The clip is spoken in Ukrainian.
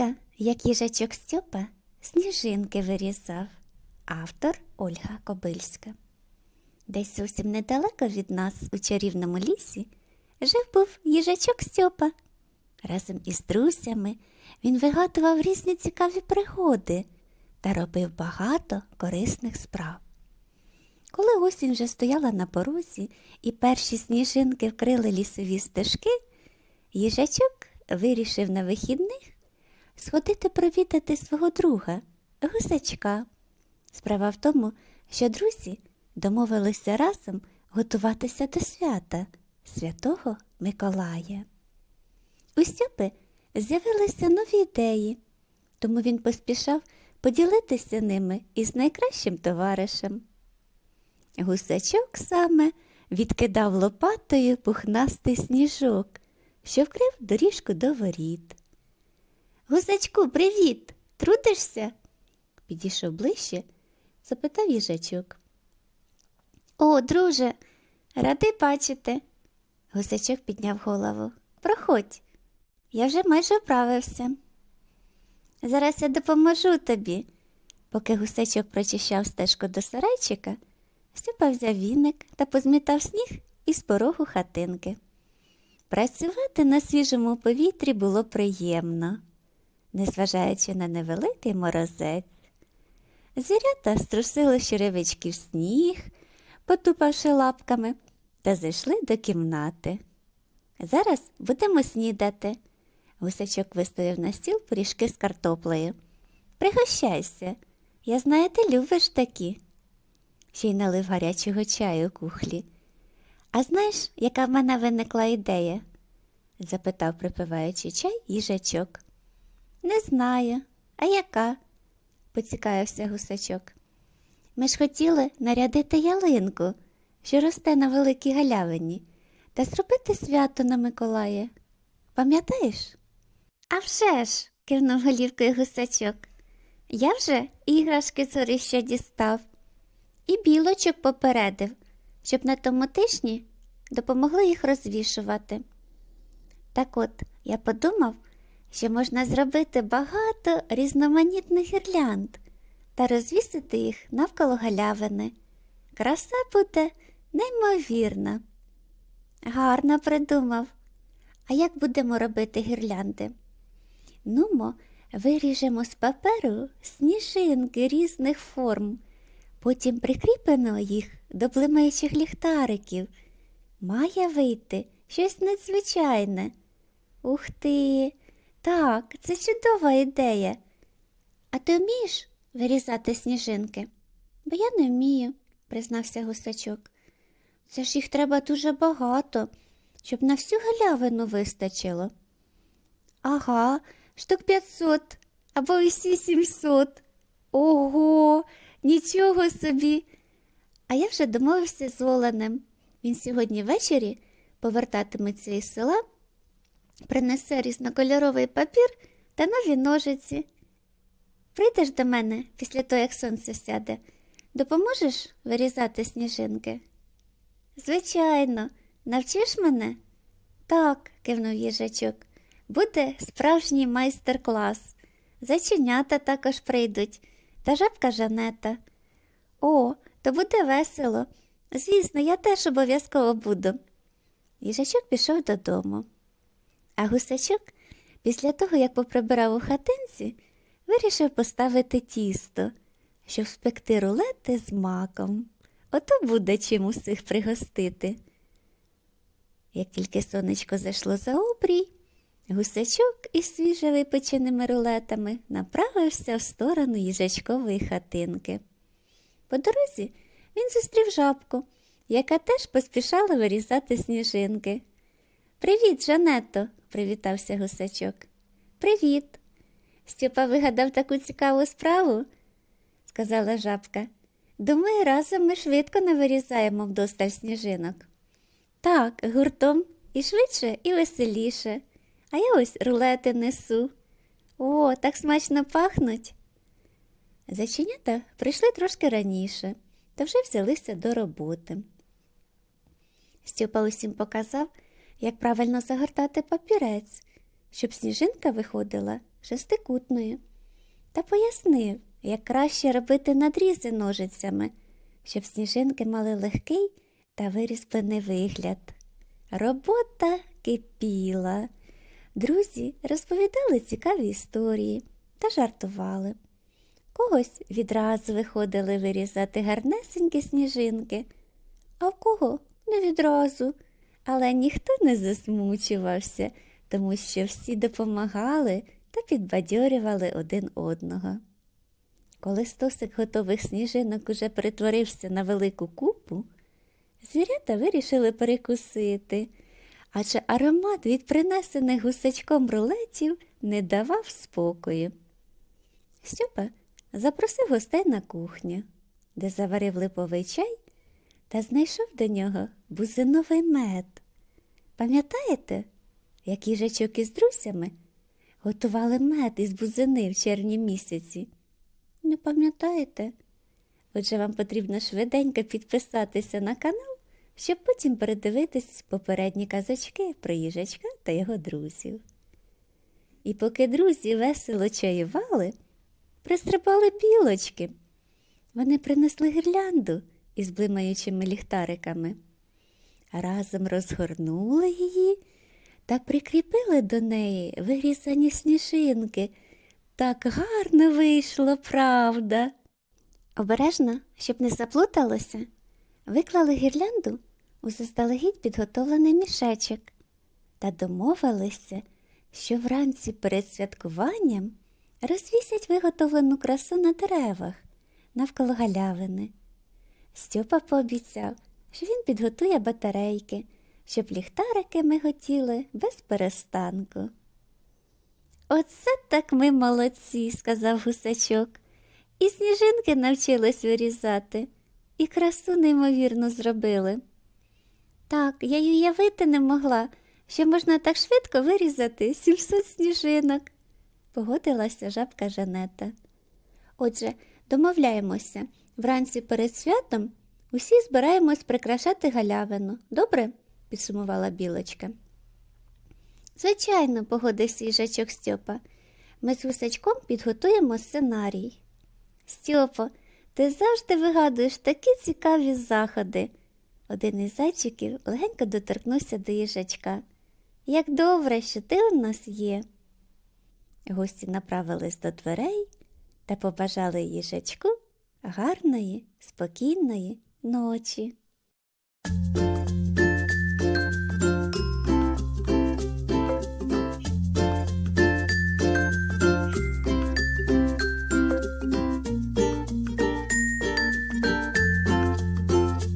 Казка, як їжачок Стьопа, сніжинки вирізав. Автор Ольга Кобильська. Десь зовсім недалеко від нас, у чарівному лісі, жив був їжачок Стьопа. Разом із друзями він вигадував різні цікаві пригоди та робив багато корисних справ. Коли осінь вже стояла на порозі і перші сніжинки вкрили лісові стежки, їжачок вирішив на вихідних сходити провідати свого друга, гусачка. Справа в тому, що друзі домовилися разом готуватися до свята святого Миколая. У Стьопи з'явилися нові ідеї, тому він поспішав поділитися ними із найкращим товаришем. Гусачок саме відкидав лопатою пухнастий сніжок, що вкрив доріжку до воріт. Гусачку, привіт! Трудишся? Підійшов ближче, запитав їжачок. О, друже, радий бачити. Гусачок підняв голову. Проходь, я вже майже вправився. Зараз я допоможу тобі. Поки гусачок прочищав стежку до сарайчика, Степа взяв віник та позмітав сніг із порогу хатинки. Працювати на свіжому повітрі було приємно, незважаючи на невеликий морозець. Звірята струсили черевички в сніг, потупавши лапками, та зайшли до кімнати. Зараз будемо снідати. Гусачок виставив на стіл пиріжки з картоплею. Пригощайся, я знаю, ти любиш такі. Ще й налив гарячого чаю кухлі. А знаєш, яка в мене виникла ідея? запитав, припиваючи чай їжачок. Не знаю. А яка? поцікавився гусачок. Ми ж хотіли нарядити ялинку, що росте на великій галявині, та зробити свято на Миколая. Пам'ятаєш? «А вже ж!» – кивнув голівкою гусачок. Я вже іграшки зорища дістав і білочок попередив, щоб на тому тижні допомогли їх розвішувати. Так от, я подумав, що можна зробити багато різноманітних гірлянд та розвісити їх навколо галявини. Краса буде неймовірна. Гарно придумав. А як будемо робити гірлянди? Нумо, виріжемо з паперу сніжинки різних форм, потім прикріпимо їх до блимаючих ліхтариків. Має вийти щось надзвичайне. Ух ти! Так, це чудова ідея. А ти вмієш вирізати сніжинки? Бо я не вмію, признався гусачок. Це ж їх треба дуже багато, щоб на всю галявину вистачило. Ага, штук 500 або усі 700. Ого, нічого собі. А я вже домовився з Оленем. Він сьогодні ввечері повертатиметься із села, принесе різнокольоровий папір та нові ножиці. Прийдеш до мене після того, як сонце сяде, допоможеш вирізати сніжинки? Звичайно, навчиш мене? Так, кивнув їжачок. Буде справжній майстер-клас. Зайченята також прийдуть, та жабка Жанета. О, то буде весело. Звісно, я теж обов'язково буду. Їжачок пішов додому. А гусачок, після того, як поприбирав у хатинці, вирішив поставити тісто, щоб спекти рулети з маком. Ото буде чим усіх пригостити. Як тільки сонечко зайшло за обрій, гусачок із свіже випеченими рулетами направився в сторону їжачкової хатинки. По дорозі він зустрів жабку, яка теж поспішала вирізати сніжинки. Привіт, Жанетто, привітався гусачок. Привіт. Степа вигадав таку цікаву справу, сказала жабка. Думаю, разом ми швидко навирізаємо вдосталь сніжинок. Так, гуртом і швидше, і веселіше. А я ось рулети несу. О, так смачно пахнуть. Зайченята прийшли трошки раніше та вже взялися до роботи. Степа усім показав, як правильно загортати папірець, щоб сніжинка виходила шестикутною та пояснив, як краще робити надрізи ножицями, щоб сніжинки мали легкий та вирізблений вигляд. Робота кипіла. Друзі розповідали цікаві історії та жартували. Когось відразу виходили вирізати гарнесенькі сніжинки, а в кого не відразу. Але ніхто не засмучувався, тому що всі допомагали та підбадьорювали один одного. Коли стосик готових сніжинок уже перетворився на велику купу, звірята вирішили перекусити, адже аромат від принесених гусачком рулетів не давав спокою. Стьопа запросив гостей на кухню, де заварив липовий чай та знайшов до нього бузиновий мед. Пам'ятаєте, як їжачок із друзями готували мед із бузини в червні місяці? Не пам'ятаєте? Отже, вам потрібно швиденько підписатися на канал, щоб потім передивитись попередні казочки про їжачка та його друзів. І поки друзі весело чаювали, пристрибали білочки. Вони принесли гірлянду із блимаючими ліхтариками, разом розгорнули її та прикріпили до неї вирізані сніжинки. Так гарно вийшло, правда. Обережно, щоб не заплуталося, виклали гірлянду у заздалегідь підготовлений мішечок та домовилися, що вранці перед святкуванням розвісять виготовлену красу на деревах навколо галявини. Стьопа пообіцяв, що він підготує батарейки, щоб ліхтарики миготіли без перестанку. Оце так ми молодці, сказав гусачок. І сніжинки навчились вирізати, і красу неймовірно зробили. Так, я й уявити не могла, що можна так швидко вирізати 700 сніжинок, погодилася жабка Жанета. Отже, домовляємося, вранці перед святом усі збираємось прикрашати галявину. Добре? підсумувала білочка. Звичайно, погодився їжачок Стьопа. Ми з гусачком підготуємо сценарій. Стьопо, ти завжди вигадуєш такі цікаві заходи. Один із зайчиків легенько доторкнувся до їжачка. Як добре, що ти у нас є. Гості направились до дверей та побажали їжачку гарної, спокійної noite.